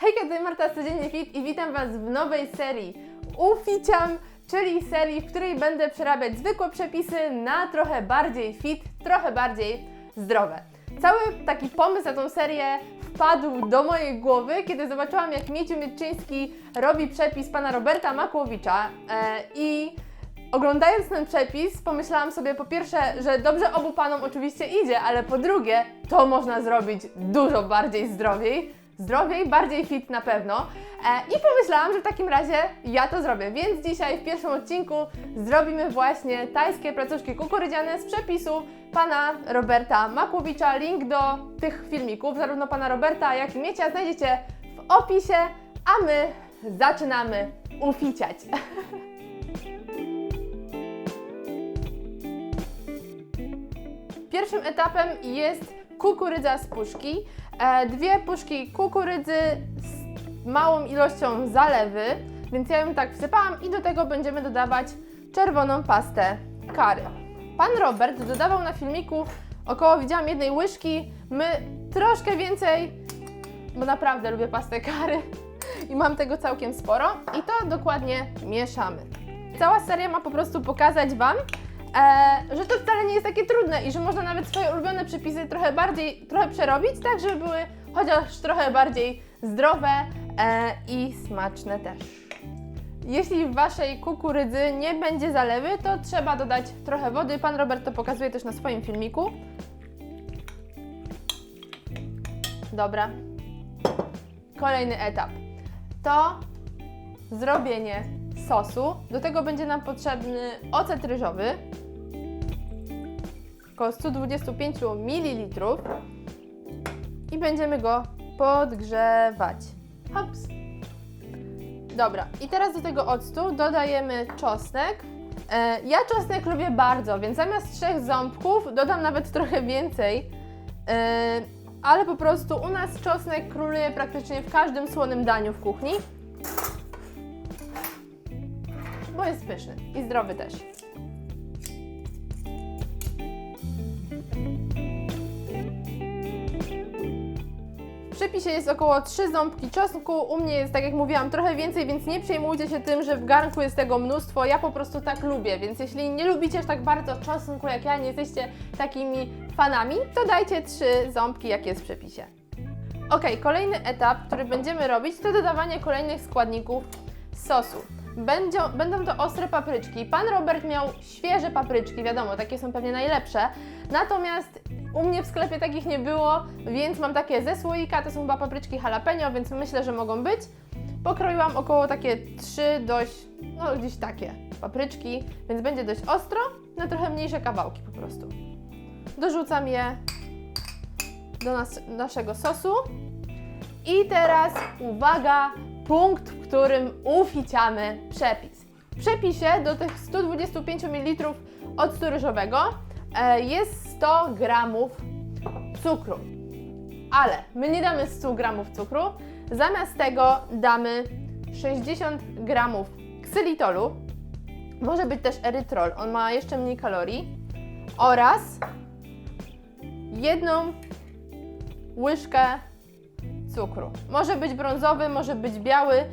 Hejka, tutaj Marta z Codziennie Fit i witam Was w nowej serii Uficiam, czyli serii, w której będę przerabiać zwykłe przepisy na trochę bardziej fit, trochę bardziej zdrowe. Cały taki pomysł na tą serię wpadł do mojej głowy, kiedy zobaczyłam, jak Mieciu Mieczyński robi przepis pana Roberta Makłowicza e, i Oglądając ten przepis, pomyślałam sobie po pierwsze, że dobrze obu panom oczywiście idzie, ale po drugie, to można zrobić dużo bardziej zdrowiej. Zdrowiej, bardziej fit na pewno. E, I pomyślałam, że w takim razie ja to zrobię. Więc dzisiaj w pierwszym odcinku zrobimy właśnie tajskie placuszki kukurydziane z przepisu pana Roberta Makłowicza. Link do tych filmików, zarówno pana Roberta, jak i Miecia, znajdziecie w opisie, a my zaczynamy uficiać. Pierwszym etapem jest kukurydza z puszki. E, dwie puszki kukurydzy z małą ilością zalewy, więc ja ją tak wsypałam i do tego będziemy dodawać czerwoną pastę kary. Pan Robert dodawał na filmiku około, widziałam, jednej łyżki, my troszkę więcej, bo naprawdę lubię pastę kary i mam tego całkiem sporo i to dokładnie mieszamy. Cała seria ma po prostu pokazać Wam, e, że to wcale nie jest takie trudne i że można nawet swoje ulubione przepisy trochę bardziej, trochę przerobić, tak żeby były chociaż trochę bardziej zdrowe e, i smaczne też. Jeśli w Waszej kukurydzy nie będzie zalewy, to trzeba dodać trochę wody. Pan Robert to pokazuje też na swoim filmiku. Dobra. Kolejny etap to zrobienie sosu. Do tego będzie nam potrzebny ocet ryżowy, około 125 ml i będziemy go podgrzewać. Hops. Dobra, i teraz do tego octu dodajemy czosnek. E, ja czosnek lubię bardzo, więc zamiast trzech ząbków dodam nawet trochę więcej. E, ale po prostu u nas czosnek króluje praktycznie w każdym słonym daniu w kuchni. Bo jest pyszny i zdrowy też. W przepisie jest około 3 ząbki czosnku. U mnie jest, tak jak mówiłam, trochę więcej, więc nie przejmujcie się tym, że w garnku jest tego mnóstwo. Ja po prostu tak lubię, więc jeśli nie lubicie aż tak bardzo czosnku jak ja, nie jesteście takimi fanami, to dajcie 3 ząbki, jak jest w przepisie. Ok, kolejny etap, który będziemy robić, to dodawanie kolejnych składników sosu. Będą, będą to ostre papryczki. Pan Robert miał świeże papryczki, wiadomo, takie są pewnie najlepsze. Natomiast u mnie w sklepie takich nie było, więc mam takie ze słoika, to są chyba papryczki jalapeno, więc myślę, że mogą być. Pokroiłam około takie trzy dość, no gdzieś takie papryczki, więc będzie dość ostro, na trochę mniejsze kawałki po prostu. Dorzucam je do nas, naszego sosu. I teraz uwaga, punkt, w którym uficiamy przepis. W przepisie do tych 125 ml octu ryżowego e, jest 100 g cukru. Ale my nie damy 100 g cukru, zamiast tego damy 60 g ksylitolu, może być też erytrol, on ma jeszcze mniej kalorii, oraz jedną łyżkę cukru. Może być brązowy, może być biały,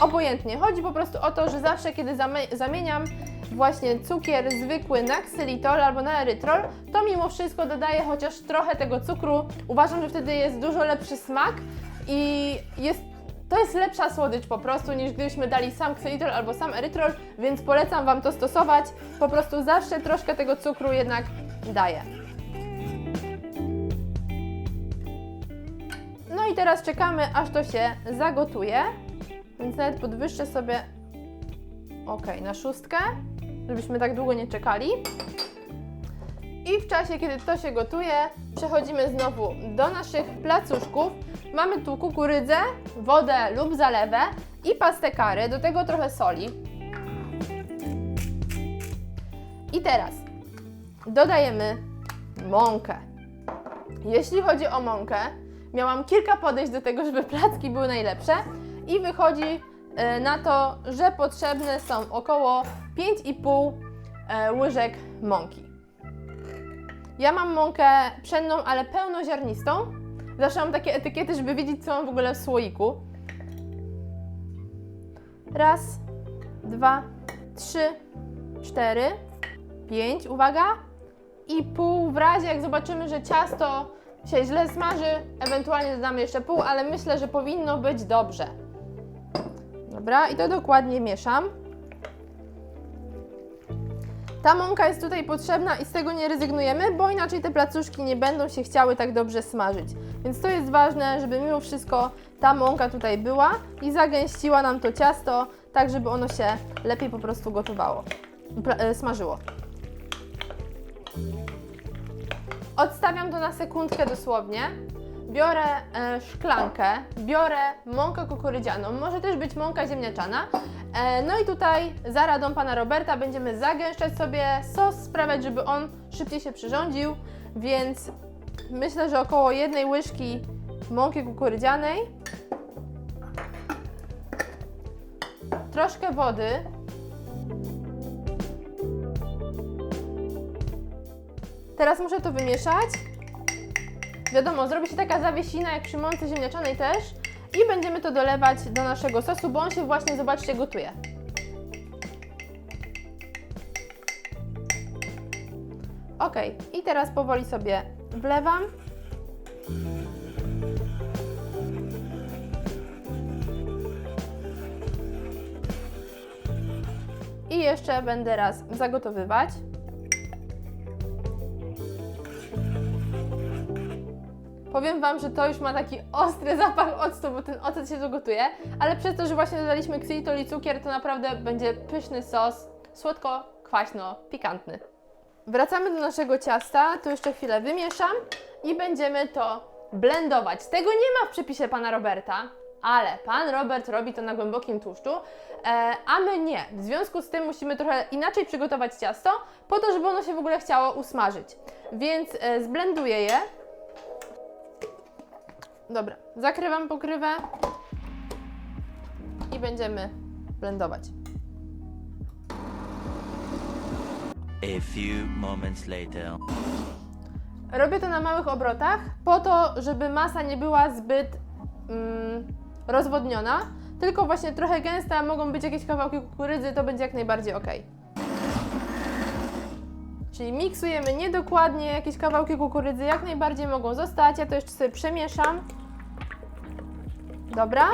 obojętnie. Chodzi po prostu o to, że zawsze kiedy zamieniam właśnie cukier zwykły na ksylitol albo na erytrol, to mimo wszystko dodaję chociaż trochę tego cukru. Uważam, że wtedy jest dużo lepszy smak i jest to jest lepsza słodycz po prostu niż gdybyśmy dali sam ksylitol albo sam erytrol, więc polecam Wam to stosować. Po prostu zawsze troszkę tego cukru jednak daję. I teraz czekamy, aż to się zagotuje. Więc nawet podwyższę sobie ok, na szóstkę, żebyśmy tak długo nie czekali. I w czasie, kiedy to się gotuje, przechodzimy znowu do naszych placuszków. Mamy tu kukurydzę, wodę lub zalewę i pastę kary, do tego trochę soli. I teraz dodajemy mąkę. Jeśli chodzi o mąkę, miałam kilka podejść do tego, żeby placki były najlepsze i wychodzi e, na to, że potrzebne są około 5,5 e, łyżek mąki. Ja mam mąkę pszenną, ale pełnoziarnistą. Zawsze mam takie etykiety, żeby wiedzieć, co mam w ogóle w słoiku. Raz, dwa, trzy, cztery, pięć, uwaga, i pół w razie jak zobaczymy, że ciasto się źle smaży, ewentualnie dodamy jeszcze pół, ale myślę, że powinno być dobrze. Dobra, i to dokładnie mieszam. Ta mąka jest tutaj potrzebna i z tego nie rezygnujemy, bo inaczej te placuszki nie będą się chciały tak dobrze smażyć. Więc to jest ważne, żeby mimo wszystko ta mąka tutaj była i zagęściła nam to ciasto, tak żeby ono się lepiej po prostu gotowało, e, smażyło. Odstawiam to na sekundkę dosłownie. Biorę e, szklankę, biorę mąkę kukurydzianą, może też być mąka ziemniaczana. E, no i tutaj za radą pana Roberta będziemy zagęszczać sobie sos, sprawiać, żeby on szybciej się przyrządził, więc myślę, że około jednej łyżki mąki kukurydzianej, troszkę wody, Teraz muszę to wymieszać. Wiadomo, zrobi się taka zawiesina jak przy mące ziemniaczanej też. I będziemy to dolewać do naszego sosu, bo on się właśnie, zobaczcie, gotuje. Ok, i teraz powoli sobie wlewam. I jeszcze będę raz zagotowywać. Powiem Wam, że to już ma taki ostry zapach octu, bo ten ocet się dogotuje, ale przez to, że właśnie dodaliśmy ksylitol i cukier, to naprawdę będzie pyszny sos, słodko, kwaśno, pikantny. Wracamy do naszego ciasta, tu jeszcze chwilę wymieszam i będziemy to blendować. Tego nie ma w przepisie Pana Roberta, ale Pan Robert robi to na głębokim tłuszczu, e, a my nie. W związku z tym musimy trochę inaczej przygotować ciasto, po to, żeby ono się w ogóle chciało usmażyć. Więc e, zblenduję je, Dobra, zakrywam pokrywę i będziemy blendować. A few moments later. Robię to na małych obrotach po to, żeby masa nie była zbyt mm, rozwodniona, tylko właśnie trochę gęsta, mogą być jakieś kawałki kukurydzy, to będzie jak najbardziej ok. Czyli miksujemy niedokładnie, jakieś kawałki kukurydzy jak najbardziej mogą zostać, ja to jeszcze sobie przemieszam. Dobra.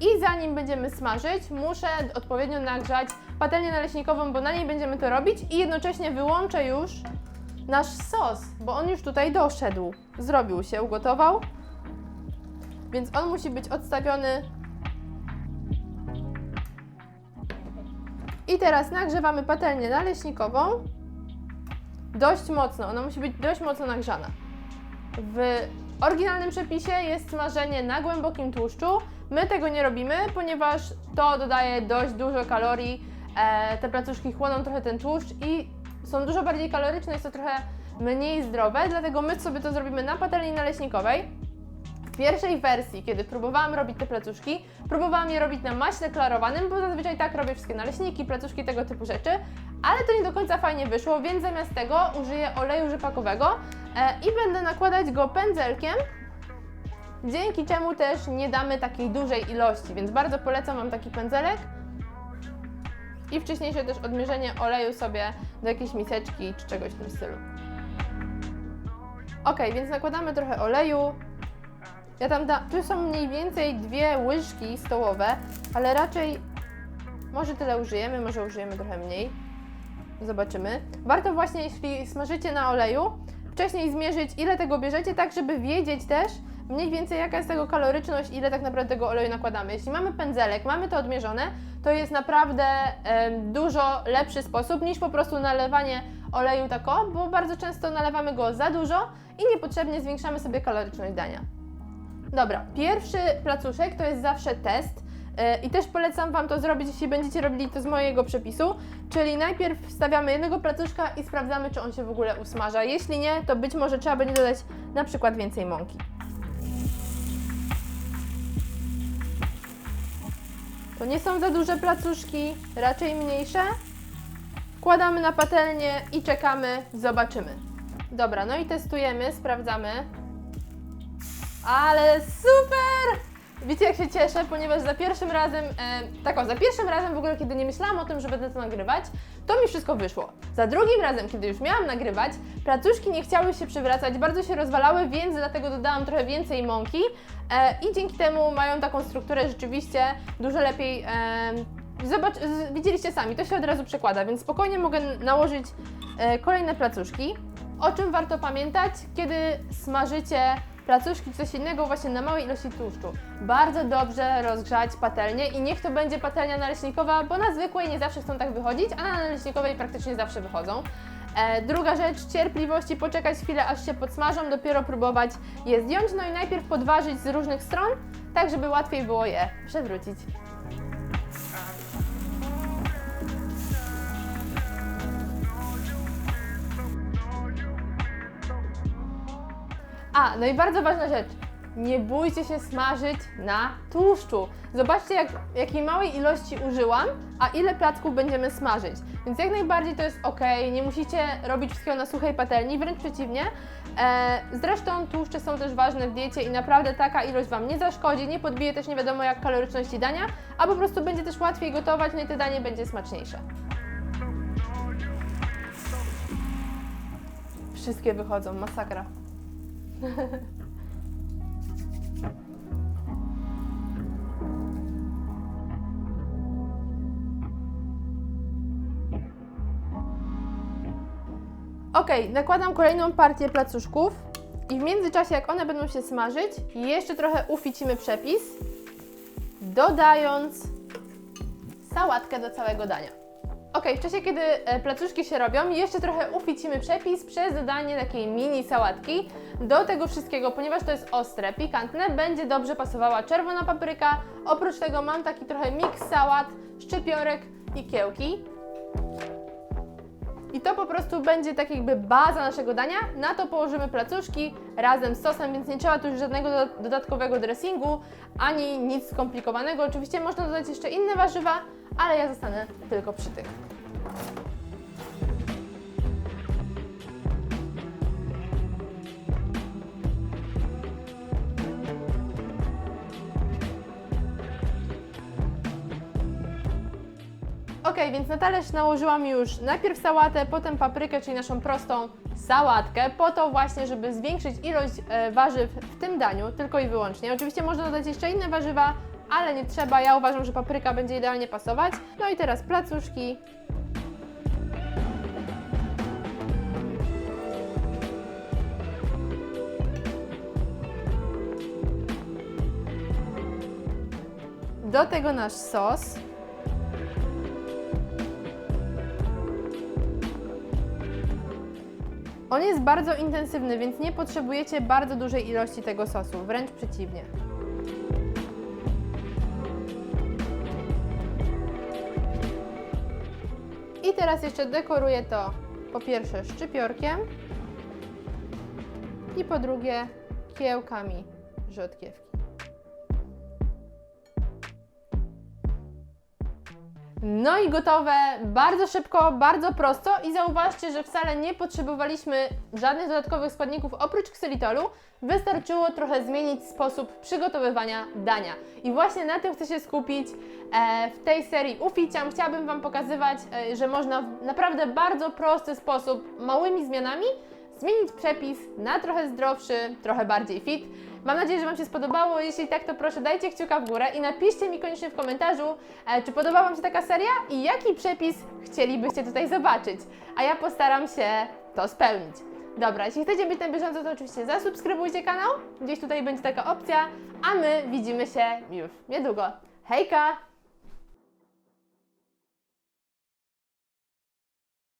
I zanim będziemy smażyć, muszę odpowiednio nagrzać patelnię naleśnikową, bo na niej będziemy to robić i jednocześnie wyłączę już nasz sos, bo on już tutaj doszedł. Zrobił się, ugotował. Więc on musi być odstawiony. I teraz nagrzewamy patelnię naleśnikową dość mocno. Ona musi być dość mocno nagrzana. W oryginalnym przepisie jest smażenie na głębokim tłuszczu. My tego nie robimy, ponieważ to dodaje dość dużo kalorii. E, te placuszki chłoną trochę ten tłuszcz i są dużo bardziej kaloryczne, jest to trochę mniej zdrowe, dlatego my sobie to zrobimy na patelni naleśnikowej. W pierwszej wersji, kiedy próbowałam robić te placuszki, próbowałam je robić na maśle klarowanym, bo zazwyczaj tak robię wszystkie naleśniki, placuszki, tego typu rzeczy, ale to nie do końca fajnie wyszło, więc zamiast tego użyję oleju rzepakowego e, i będę nakładać go pędzelkiem, dzięki czemu też nie damy takiej dużej ilości, więc bardzo polecam Wam taki pędzelek i wcześniejsze też odmierzenie oleju sobie do jakiejś miseczki czy czegoś w tym stylu. Ok, więc nakładamy trochę oleju. Ja tam da, tu są mniej więcej dwie łyżki stołowe, ale raczej może tyle użyjemy, może użyjemy trochę mniej. Zobaczymy. Warto właśnie, jeśli smażycie na oleju, wcześniej zmierzyć, ile tego bierzecie, tak żeby wiedzieć też mniej więcej jaka jest tego kaloryczność, ile tak naprawdę tego oleju nakładamy. Jeśli mamy pędzelek, mamy to odmierzone, to jest naprawdę em, dużo lepszy sposób niż po prostu nalewanie oleju tako, bo bardzo często nalewamy go za dużo i niepotrzebnie zwiększamy sobie kaloryczność dania. Dobra, pierwszy placuszek to jest zawsze test. e, I też polecam Wam to zrobić, jeśli będziecie robili to z mojego przepisu. Czyli najpierw wstawiamy jednego placuszka i sprawdzamy, czy on się w ogóle usmaża. Jeśli nie, to być może trzeba będzie dodać na przykład więcej mąki. To nie są za duże placuszki, raczej mniejsze. Wkładamy na patelnię i czekamy, zobaczymy. Dobra, no i testujemy, sprawdzamy. Ale super! Wiecie jak się cieszę, ponieważ za pierwszym razem, e, tak o, za pierwszym razem w ogóle, kiedy nie myślałam o tym, że będę to nagrywać, to mi wszystko wyszło. Za drugim razem, kiedy już miałam nagrywać, placuszki nie chciały się przewracać, bardzo się rozwalały, więc dlatego dodałam trochę więcej mąki e, i dzięki temu mają taką strukturę rzeczywiście dużo lepiej. E, zobacz, z, widzieliście sami, to się od razu przekłada, więc spokojnie mogę nałożyć e, kolejne placuszki. O czym warto pamiętać, kiedy smażycie placuszki, coś innego właśnie na małej ilości tłuszczu. Bardzo dobrze rozgrzać patelnię i niech to będzie patelnia naleśnikowa, bo na zwykłej nie zawsze chcą tak wychodzić, a na naleśnikowej praktycznie zawsze wychodzą. E, druga rzecz, cierpliwości, poczekać chwilę aż się podsmażą, dopiero próbować je zdjąć, no i najpierw podważyć z różnych stron, tak żeby łatwiej było je przewrócić. A, no i bardzo ważna rzecz. Nie bójcie się smażyć na tłuszczu. Zobaczcie, jak, jakiej małej ilości użyłam, a ile placków będziemy smażyć. Więc jak najbardziej to jest ok, nie musicie robić wszystkiego na suchej patelni, wręcz przeciwnie. E, zresztą tłuszcze są też ważne w diecie i naprawdę taka ilość Wam nie zaszkodzi, nie podbije też nie wiadomo jak kaloryczności dania, a po prostu będzie też łatwiej gotować, no i to danie będzie smaczniejsze. Wszystkie wychodzą, masakra. Ok, nakładam kolejną partię placuszków i w międzyczasie, jak one będą się smażyć, jeszcze trochę uficimy przepis, dodając sałatkę do całego dania. Ok, w czasie kiedy e, placuszki się robią, jeszcze trochę uficimy przepis przez dodanie takiej mini sałatki do tego wszystkiego, ponieważ to jest ostre, pikantne, będzie dobrze pasowała czerwona papryka. Oprócz tego mam taki trochę miks sałat, szczypiorek i kiełki. I to po prostu będzie tak jakby baza naszego dania. Na to położymy placuszki razem z sosem, więc nie trzeba tu już żadnego doda- dodatkowego dressingu, ani nic skomplikowanego. Oczywiście można dodać jeszcze inne warzywa, ale ja zostanę tylko przy tych. Ok, więc na talerz nałożyłam już najpierw sałatę, potem paprykę, czyli naszą prostą sałatkę, po to właśnie, żeby zwiększyć ilość e, warzyw w tym daniu, tylko i wyłącznie. Oczywiście można dodać jeszcze inne warzywa, ale nie trzeba. Ja uważam, że papryka będzie idealnie pasować. No i teraz placuszki. Do tego nasz sos. On jest bardzo intensywny, więc nie potrzebujecie bardzo dużej ilości tego sosu, wręcz przeciwnie. Teraz jeszcze dekoruję to po pierwsze szczypiorkiem i po drugie kiełkami rzodkiewki. No i gotowe, bardzo szybko, bardzo prosto i zauważcie, że wcale nie potrzebowaliśmy żadnych dodatkowych składników oprócz ksylitolu. Wystarczyło trochę zmienić sposób przygotowywania dania. I właśnie na tym chcę się skupić e, w tej serii Uficiam. Chciałabym Wam pokazywać, e, że można w naprawdę bardzo prosty sposób, małymi zmianami, zmienić przepis na trochę zdrowszy, trochę bardziej fit. Mam nadzieję, że Wam się spodobało. Jeśli tak, to proszę dajcie kciuka w górę i napiszcie mi koniecznie w komentarzu, e, czy podoba Wam się taka seria i jaki przepis chcielibyście tutaj zobaczyć. A ja postaram się to spełnić. Dobra, jeśli chcecie być na bieżąco, to oczywiście zasubskrybujcie kanał. Gdzieś tutaj będzie taka opcja, a my widzimy się już niedługo. Hejka!